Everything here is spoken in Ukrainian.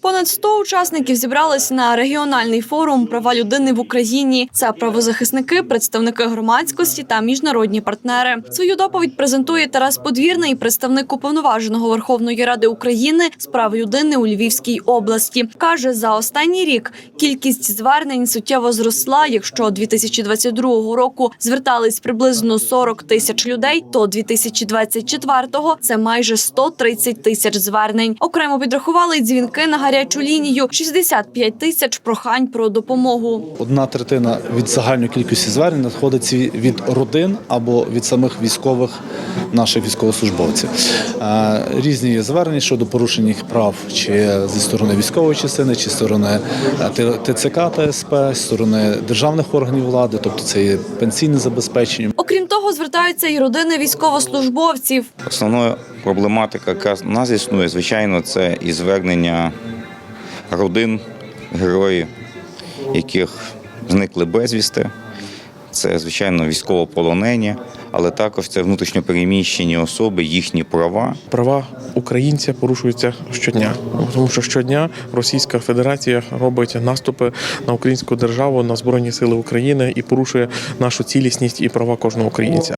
Понад 100 учасників зібрались на регіональний форум права людини в Україні. Це правозахисники, представники громадськості та міжнародні партнери. Свою доповідь презентує Тарас Подвірний, представник уповноваженого Верховної Ради України з прав людини у Львівській області. каже, за останній рік кількість звернень суттєво зросла. Якщо 2022 року звертались приблизно 40 тисяч людей, то 2024-го – це майже 130 тисяч звернень. Окремо підрахували дзвінки на гарячу лінію 65 тисяч прохань про допомогу. Одна третина від загальної кількості звернень надходить від родин або від самих військових наших військовослужбовців. Е, Різні є звернення щодо порушень їх прав, чи зі сторони військової частини, чи зі сторони е, ТЦК та СП, з сторони державних органів влади, тобто це є пенсійне забезпечення. Окрім того, звертаються й родини військовослужбовців. Основною проблематика, яка в нас існує, звичайно, це і звернення родин героїв, яких зникли безвісти. Це, звичайно, військовополонені, але також це внутрішньопереміщені особи, їхні права. права українця порушуються щодня, тому що щодня Російська Федерація робить наступи на українську державу, на збройні сили України і порушує нашу цілісність і права кожного українця.